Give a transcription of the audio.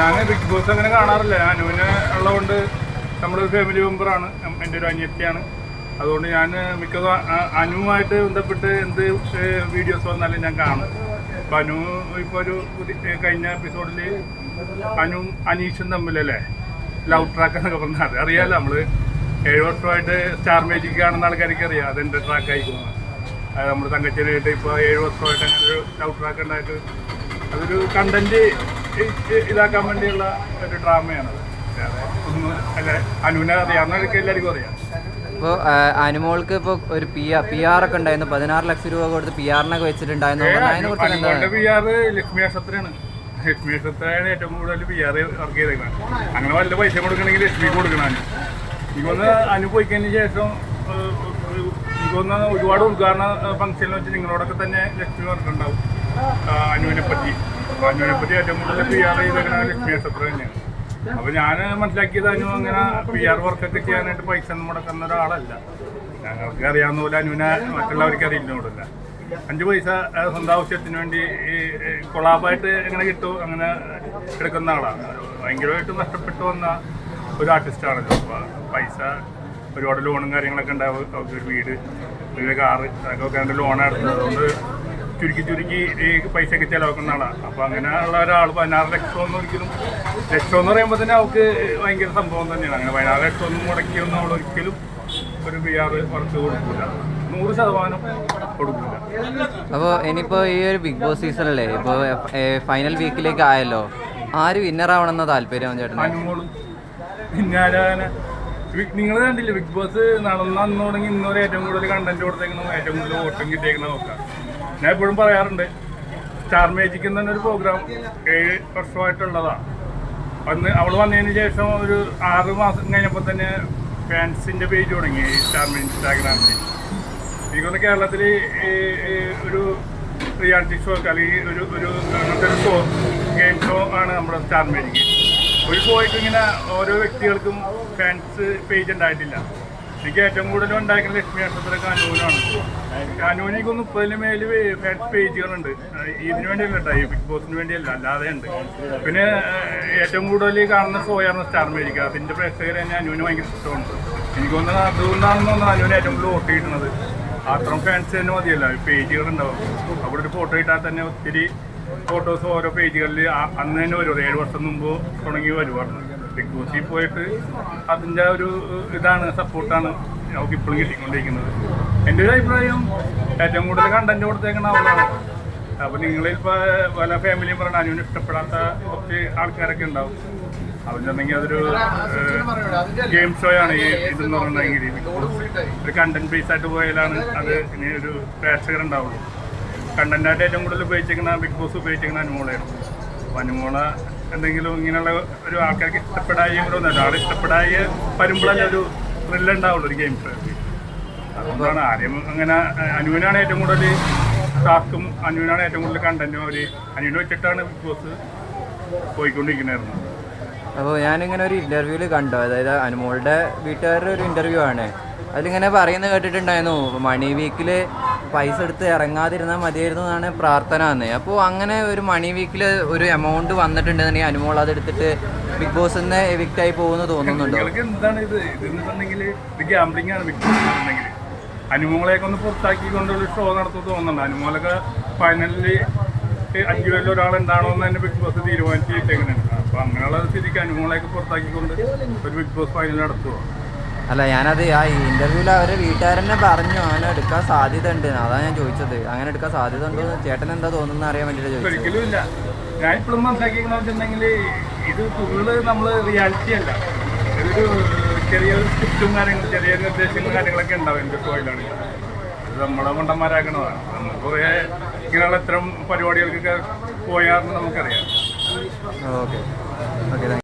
ഞാൻ big boss അങ്ങനെ കാണാറില്ല. ഞാൻ അനുവിന് ഉള്ളതുകൊണ്ട് നമ്മുടെ ഒരു ഫാമിലി മെമ്പറാണ് എന്റെ ഒരു അനിയത്തിയാണ്. അതുകൊണ്ട് ഞാൻ മിക്കതും അ- അനുവുമായിട്ട് ബന്ധപ്പെട്ട് എന്ത് വീഡിയോസ് വന്നാലും ഞാൻ കാണും. അപ്പം അനു ഇപ്പോൾ ഒരു കഴിഞ്ഞ എപ്പിസോഡിൽ അനുവും അനീഷും തമ്മിലല്ലേ? ലവ് ട്രാക്ക് എന്നൊക്കെ പറഞ്ഞാൽ അത് അറിയാമല്ലോ നമ്മൾ ഏഴ് വർഷമായിട്ട് സ്റ്റാർ മേജിക് കാണുന്ന ആൾക്കാർക്ക് അറിയാം. അതെന്റെ ട്രാക്ക് ആയിരിക്കും അത് നമ്മൾ തങ്കച്ചനായിട്ട് ഇപ്പോൾ ഏഴ് വർഷമായിട്ട് അങ്ങനെ ഒരു ലവ് ട്രാക്ക് ഉണ്ടായിട്ട് അതൊരു കണ്ടന്റ് ഇതാക്കാൻ വേണ്ടിയുള്ള ഒരു ഡ്രാമയാണ്. ഇപ്പോ ഒന്ന് അല്ല അനുവിനെ അറിയാവുന്നവർക്ക് എല്ലാവർക്കും അറിയാം. ഇപ്പോൾ അനുമോൾക്ക് ഇപ്പോൾ ഒരു പി ആർ പി ആർ ഒക്കെ ഉണ്ടായിരുന്നു. പതിനാറ് ലക്ഷം രൂപ കൊടുത്ത് പി ആറിനൊക്കെ വെച്ചിട്ടുണ്ടായിരുന്നു. അതിനെ പി ആർ ലക്ഷ്മി നക്ഷത്രയാണ്. ലക്ഷ്മി ക്ഷത്രയാണ് ഏറ്റവും കൂടുതൽ പി ആർ വർക്ക് ചെയ്തേക്കുന്നത് അങ്ങനെ വല്ല പൈസ കൊടുക്കണമെങ്കിൽ ലക്ഷ്മി കൊടുക്കണം എനിക്കൊന്ന് അനു ശേഷം എനിക്കൊന്ന് ഒരുപാട് ഉദ്ഘാടന ഫംഗ്ഷനിൽ വെച്ച് നിങ്ങളോടൊക്കെ തന്നെ ലക്ഷ്മി വർക്ക് ആ, അനുവിനെ പറ്റി. അപ്പൊ അനുവിനെ പറ്റി ഏറ്റവും കൂടുതൽ പി ആർ ചെയ്തേക്കണ ലക്ഷ്മി നക്ഷത്രം തന്നെയാണ്. അപ്പൊ ഞാൻ മനസ്സിലാക്കിയത് അനു അങ്ങനെ പി ആർ വർക്കൊക്കെ ചെയ്യാനായിട്ട് പൈസ മുടക്കുന്ന ഒരാളല്ല. ഞങ്ങൾക്ക് അറിയാവുന്ന പോലെ അനുവിനെ മറ്റുള്ളവർക്ക് അറിയില്ല അഞ്ച് പൈസ സ്വന്തം ആവശ്യത്തിന് വേണ്ടി ഈ ഈ കൊളാബായിട്ട് എങ്ങനെ കിട്ടും അങ്ങനെ എടുക്കുന്ന ആളാണ്. ഭയങ്കരമായിട്ട് നഷ്ടപ്പെട്ടു വന്ന ഒരു ആർട്ടിസ്റ്റാണല്ലോ അപ്പോൾ പൈസ ഒരുപാട് ലോണും കാര്യങ്ങളൊക്കെ ഉണ്ടാവും. അവർക്ക് ഒരു വീട് ഒരു കാറ് അതൊക്കെ അതിന്റെ ലോണാണ് എടുത്തത് അതുകൊണ്ട് ചുരുക്കി ചുരുക്കി ഈ പൈസയൊക്കെ ചിലവാക്കുന്ന ആളാണ് അപ്പോൾ അങ്ങനെയുള്ള ഒരാൾ പതിനാറ് ലക്ഷം ഒന്നും ഒരിക്കലും ലക്ഷം എന്ന് പറയുമ്പോൾ തന്നെ അവൾക്ക് ഭയങ്കര സംഭവം തന്നെയാണ്. അങ്ങനെ പതിനാറ് ലക്ഷം ഒന്നും മുടക്കിയൊന്നും അവൾ ഒരിക്കലും ഒരു പി ആർ വർക്ക് കൊടുക്കില്ല നൂറ് ശതമാനം കൊടുക്കില്ല അപ്പോൾ ഇനിയിപ്പോൾ ഈ ഒരു ബിഗ് ബോസ് സീസണല്ലേ ഇപ്പോൾ ഫൈനൽ വീക്കിലേക്ക് ആയല്ലോ. ആര് വിന്നർ ആവണമെന്ന താല്പര്യം അനുമോളും പിന്നാലെ നിങ്ങൾ കണ്ടില്ലേ ബിഗ് ബോസ് നടന്ന അന്ന് തുടങ്ങി ഇന്നൊരു ഏറ്റവും കൂടുതൽ കണ്ടന്റ് കൊടുത്തേക്കണം ഏറ്റവും കൂടുതൽ വോട്ടും കിട്ടിയേക്കണം നോക്കാം. ഞാൻ എപ്പോഴും പറയാറുണ്ട്. സ്റ്റാർ മേജിക് തന്നെ ഒരു പ്രോഗ്രാം ഏഴ് വർഷമായിട്ടുള്ളതാണ് അന്ന് അവൾ വന്നതിന് ശേഷം ഒരു ആറ് മാസം കഴിഞ്ഞപ്പോൾ തന്നെ ഫാൻസിന്റെ പേജ് തുടങ്ങി സ്റ്റാർ ഇൻസ്റ്റാഗ്രാമിൽ എനിക്കൊന്ന് കേരളത്തിൽ ഒരു റിയാലിറ്റി ഷോ അല്ലെങ്കിൽ ഒരു ഒരു അങ്ങനത്തെ ഷോ ഗെയിം ഷോ ആണ് നമ്മുടെ സ്റ്റാർ മേജിക് ഒരു ഷോയ്ക്ക് ഇങ്ങനെ ഓരോ വ്യക്തികൾക്കും ഫാൻസ് പേജ് ഉണ്ടായിട്ടില്ല. എനിക്ക് ഏറ്റവും കൂടുതൽ ഉണ്ടാക്കുന്ന ലക്ഷ്മി കാനൂനാണ്. അനൂനാണ് അനൂനിക്ക് മുപ്പതിന് മേൽ പേജുകളുണ്ട് ഇതിനു വേണ്ടിയല്ല ഈ ബിഗ് ബോസിന് വേണ്ടിയല്ല അല്ലാതെ ഉണ്ട്. പിന്നെ ഏറ്റവും കൂടുതൽ കാണുന്ന സോയാണ് സ്റ്റാർ മേടിക്കുക അതിന്റെ പ്രേക്ഷകർ തന്നെ അനുവിന് ഭയങ്കര ഇഷ്ടമാണ്. എനിക്ക് തോന്നുന്നത് അതുകൊണ്ടാണെന്ന് തോന്നുന്നു അനുവിന് ഏറ്റവും കൂടുതൽ വോട്ട് കിട്ടുന്നത്. അത്രയും ഫാൻസ് തന്നെ മതിയല്ല പേജുകൾ ഉണ്ടാവും. അവിടെ ഒരു ഫോട്ടോ ഇട്ടാൽ തന്നെ ഒത്തിരി ഫോട്ടോസ് ഓരോ പേജുകളിൽ അന്ന് തന്നെ വരും. ഏഴ് വർഷം മുമ്പ് തുടങ്ങി വരുവായിരുന്നു ബിഗ് പോയിട്ട് അതിന്റെ ഒരു ഇതാണ് സപ്പോർട്ടാണ് നമുക്ക് ഇപ്പോഴും കിട്ടിക്കൊണ്ടിരിക്കുന്നത്. എന്റെ ഒരു അഭിപ്രായം ഏറ്റവും കൂടുതൽ കണ്ടന്റ് കൊടുത്തേക്കണ അവളാണ് അപ്പോൾ നിങ്ങളിൽ ഇപ്പോൾ പല ഫാമിലിയും പറഞ്ഞ അനുവിന് ഇഷ്ടപ്പെടാത്ത കുറച്ച് ആൾക്കാരൊക്കെ ഉണ്ടാവും. അവരുണ്ടെങ്കിൽ അതൊരു ഗെയിം ഷോ ആണ് ഈ ഇതെന്ന് പറഞ്ഞിട്ടുണ്ടെങ്കിൽ ഒരു കണ്ടന്റ് ബേസ് ആയിട്ട് പോയാലാണ് അത് ഇനി ഒരു പ്രേക്ഷകരുണ്ടാവുള്ളൂ കണ്ടന്റായിട്ട് ഏറ്റവും കൂടുതൽ ഉപയോഗിച്ചിരിക്കുന്ന ബിഗ് ബോസ് ഉപയോഗിച്ചിരിക്കുന്ന അനുമോളയാണ് അപ്പോൾ അനുമോള എന്തെങ്കിലും ഇങ്ങനെയുള്ള ഒരു ആൾക്കാർക്ക് ഇഷ്ടപ്പെടായി കൂടെ ഒന്നല്ല. ആൾ ഇഷ്ടപ്പെടായി വരുമ്പോഴല്ലേ ഒരു ത്രില്ല് ഉണ്ടാവുള്ളൂ ഒരു ഗെയിം ഷോ അതുകൊണ്ടാണ് ആദ്യം അങ്ങനെ അനുവിനാണ് ഏറ്റവും കൂടുതൽ ടാസ്കും അനുവിനാണ് ഏറ്റവും കൂടുതൽ കണ്ടന്റും അവർ അനുവിനെ വെച്ചിട്ടാണ് ബിഗ് ബോസ് പോയിക്കൊണ്ടിരിക്കുന്നത് അപ്പോൾ ഞാനിങ്ങനെ ഒരു ഇന്റർവ്യൂവിൽ കണ്ടു. അതായത് അനുമോളുടെ വീട്ടുകാരുടെ ഒരു ഇന്റർവ്യൂ ആണ്. അതിലിങ്ങനെ പറയുന്നത് കേട്ടിട്ടുണ്ടായിരുന്നു മണി വീക്കിൽ പൈസ എടുത്ത് ഇറങ്ങാതിരുന്നാൽ മതിയായിരുന്നു എന്നാണ് പ്രാർത്ഥന വന്നത് അപ്പോൾ അങ്ങനെ ഒരു മണി വീക്കിൽ ഒരു എമൗണ്ട് വന്നിട്ടുണ്ടെന്നുണ്ടെങ്കിൽ അനുമോൾ അതെടുത്തിട്ട് ബിഗ് ബോസിൽ നിന്ന് എവിക്റ്റ് ആയി പോകുന്നു തോന്നുന്നുണ്ടോ? എന്താണ് ഇത്? ഇതെന്നുണ്ടെങ്കിൽ ഇത് ഗ്യാംബ്ലിംഗ് ആണ് ബിഗ് ബോസ് അനുമോളെയൊക്കെ ഒന്ന് പുറത്താക്കിക്കൊണ്ടൊരു ഷോ നടത്തുന്നു തോന്നുന്നുണ്ട്. അനുമോളൊക്കെ ഫൈനലിൽ അഞ്ചു പേരിൽ ഒരാളുണ്ടാണോ എന്ന് തന്നെ ബിഗ് ബോസ് തീരുമാനിച്ചിട്ടേക്കുന്നുണ്ട് അപ്പോൾ അങ്ങനെയുള്ള സ്ഥിതിക്ക് അനുമോളെയൊക്കെ പുറത്താക്കിക്കൊണ്ട് ഒരു ബിഗ് ബോസ് ഫൈനൽ നടത്തുമോ അല്ല ഞാനത് ആ ഇന്റർവ്യൂവിൽ അവരെ വീട്ടുകാരനെ പറഞ്ഞു അങ്ങനെ എടുക്കാൻ സാധ്യത ഉണ്ട് അതാ ഞാൻ ചോദിച്ചത്. അങ്ങനെ എടുക്കാൻ സാധ്യത ഉണ്ടോ എന്ന് ചേട്ടൻ എന്താ തോന്നുന്നു അറിയാൻ വേണ്ടിട്ട് ചോദിച്ചത്. ഞാൻ ഇപ്പോഴും ഇത് ഫുള്ള് നമ്മൾ റിയാലിറ്റി അല്ല. ഇതൊരു സ്ക്രിപ്റ്റും കാര്യങ്ങളും ചെറിയ നിർദ്ദേശങ്ങളും കാര്യങ്ങളൊക്കെ ഉണ്ടാവും എന്റെ ഷോയിലാണ് ഇത് നമ്മളെ മണ്ടന്മാരാക്കണതാണ്. നമ്മൾ കുറേ ഇങ്ങനെയുള്ള ഇത്തരം പരിപാടികൾക്കൊക്കെ പോയാണെന്ന് നമുക്കറിയാം. ഓക്കെ. ഓക്കെ